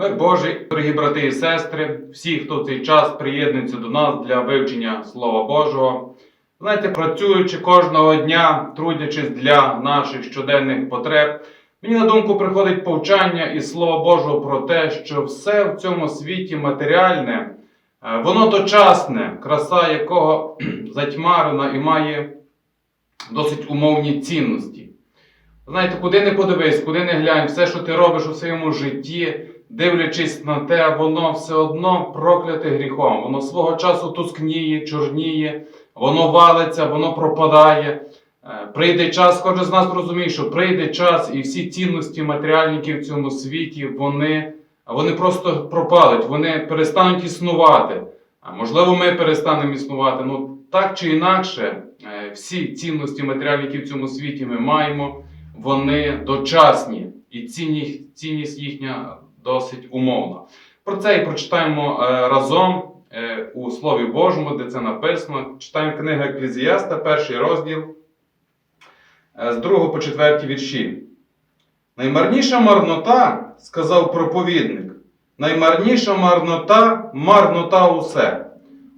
Мир Божий, дорогі брати і сестри, всі, хто в цей час приєднується до нас для вивчення Слова Божого. Знаєте, працюючи кожного дня, трудячись для наших щоденних потреб, мені на думку приходить повчання із Слова Божого про те, що все в цьому світі матеріальне, е, воно дочасне, краса якого затьмарена і має досить умовні цінності. Знаєте, куди не подивись, куди не глянь, все, що ти робиш у своєму житті, дивлячись на те, воно все одно прокляте гріхом. Воно свого часу тускніє, чорніє, воно валиться, воно пропадає. Е, Прийде час, кожен з нас розуміє, що прийде час, і всі цінності матеріальників в цьому світі, вони, вони просто пропалять, вони перестануть існувати. А можливо, ми перестанемо існувати. Ну так чи інакше, е, всі цінності матеріальників в цьому світі ми маємо, вони дочасні, і цінність їхня досить умовна. Про це і прочитаємо е, разом е, у Слові Божому, де це написано. Читаємо книгу Еклезіаста, перший розділ е, з 2 по 4 вірші. Наймарніша марнота, сказав проповідник, наймарніша марнота, марнота усе.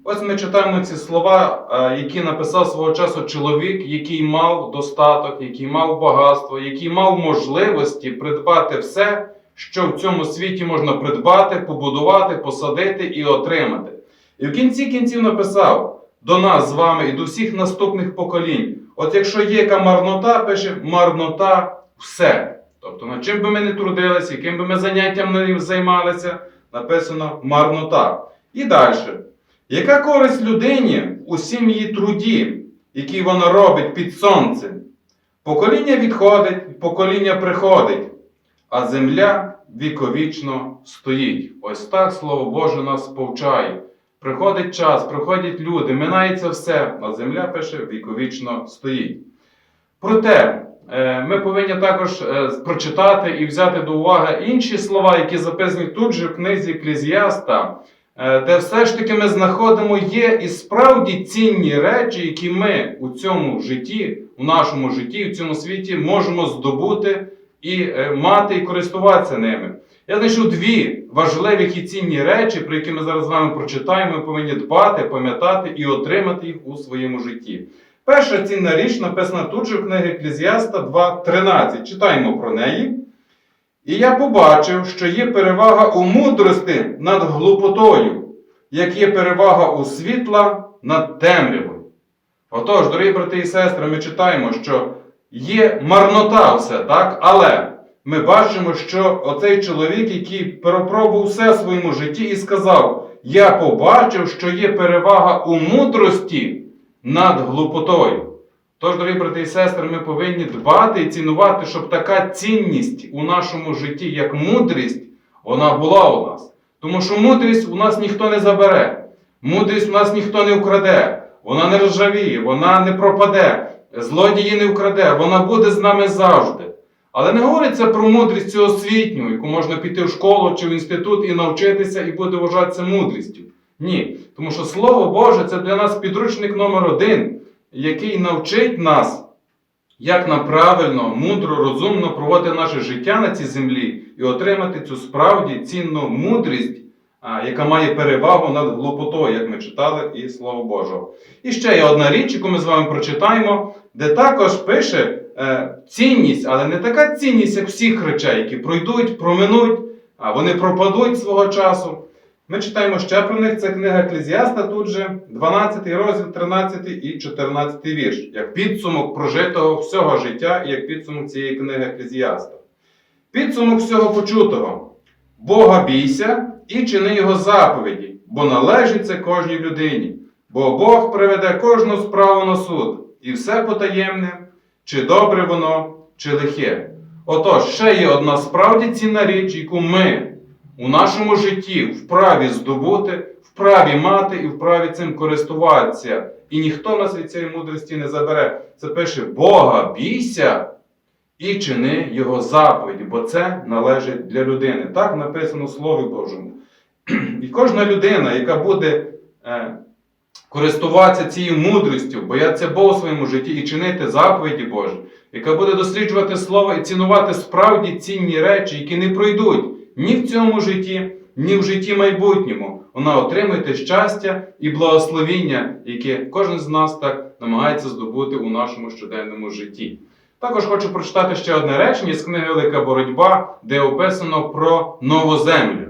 Ось ми читаємо ці слова, які написав свого часу чоловік, який мав достаток, який мав багатство, який мав можливості придбати все, що в цьому світі можна придбати, побудувати, посадити і отримати. І в кінці кінців написав до нас з вами і до всіх наступних поколінь: от якщо є яка марнота, пише марнота все. Тобто, над чим би ми не трудилися, яким би ми заняттям не займалися, написано марнота. І далі. Яка користь людині у всім її труді, який вона робить під сонцем? Покоління відходить, покоління приходить, а земля віковічно стоїть. Ось так Слово Боже нас повчає. Приходить час, приходять люди, минається все, а земля пише віковічно стоїть. Проте е, ми повинні також е, прочитати і взяти до уваги інші слова, які записані тут же в книзі Еклезіаста, е, де все ж таки ми знаходимо є і справді цінні речі, які ми у цьому житті, у нашому житті, в цьому світі можемо здобути і е, мати і користуватися ними. Я знайшов дві важливі і цінні речі, про які ми зараз з вами прочитаємо, ми повинні дбати, пам'ятати і отримати їх у своєму житті. Перша цінна річ написана тут же в книгі Еклезіаста 2.13. Читаємо про неї. І я побачив, що є перевага у мудрості над глупотою, як є перевага у світла над темрявою. Отож, дорогі брати і сестри, ми читаємо, що є марнота все, так? Але ми бачимо, що оцей чоловік, який перепробував все в своєму житті і сказав: Я побачив, що є перевага у мудрості над глупотою. Тож, дорогі брати і сестри, ми повинні дбати і цінувати, щоб така цінність у нашому житті, як мудрість, вона була у нас. Тому що мудрість у нас ніхто не забере, мудрість у нас ніхто не вкраде, вона не ржавіє, вона не пропаде, злодії не вкраде, вона буде з нами завжди. Але не говориться про мудрість цю освітню, яку можна піти в школу чи в інститут і навчитися, і буде вважатися мудрістю. Ні. Тому що Слово Боже це для нас підручник номер один, який навчить нас, як нам правильно, мудро, розумно проводити наше життя на цій землі і отримати цю справді цінну мудрість, яка має перевагу над глупотою, як ми читали, і Слово Божого. І ще є одна річ, яку ми з вами прочитаємо, де також пише е, цінність, але не така цінність, як всіх речей, які пройдуть, проминуть, а вони пропадуть свого часу. Ми читаємо ще про них. Це книга Еклезіаста тут же, 12 розділ, 13 і 14 вірш, як підсумок прожитого всього життя і як підсумок цієї книги Еклезіаста. Підсумок всього почутого. Бога бійся і чини його заповіді, бо належить це кожній людині. Бо Бог приведе кожну справу на суд, і все потаємне, чи добре воно, чи лихе. Отож, ще є одна справді цінна річ, яку ми у нашому житті вправі здобути, вправі мати і вправі цим користуватися. І ніхто нас від цієї мудрості не забере. Це пише Бога бійся і чини Його заповіді, бо це належить для людини. Так написано в Слові Божому. І кожна людина, яка буде е, користуватися цією мудрістю, боятися Бога у своєму житті і чинити заповіді Божі, яка буде досліджувати Слово і цінувати справді цінні речі, які не пройдуть ні в цьому житті, ні в житті майбутньому. Вона отримує щастя і благословіння, яке кожен з нас так намагається здобути у нашому щоденному житті. Також хочу прочитати ще одне речення з книги Велика боротьба, де описано про нову землю.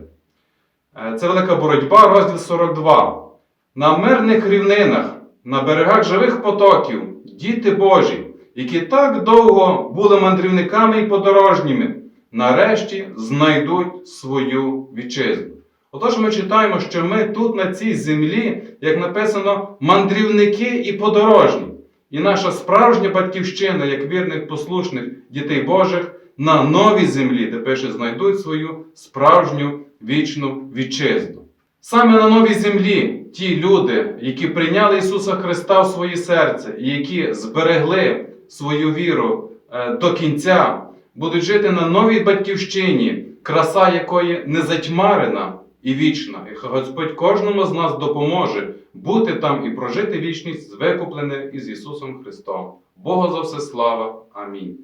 Е, Це велика боротьба, розділ 42. На мирних рівнинах, на берегах живих потоків, діти Божі, які так довго були мандрівниками і подорожніми, нарешті знайдуть свою вітчизну. Отож ми читаємо, що ми тут, на цій землі, як написано, мандрівники і подорожні. І наша справжня батьківщина, як вірних послушних дітей Божих, на новій землі, де пише, знайдуть свою справжню вічну вітчизну. Саме на новій землі ті люди, які прийняли Ісуса Христа в своє серце і які зберегли свою віру е, до кінця, будуть жити на новій батьківщині, краса якої не затьмарена і вічна. І Господь кожному з нас допоможе бути там і прожити вічність, викуплене із Ісусом Христом. Бога за все слава. Амінь.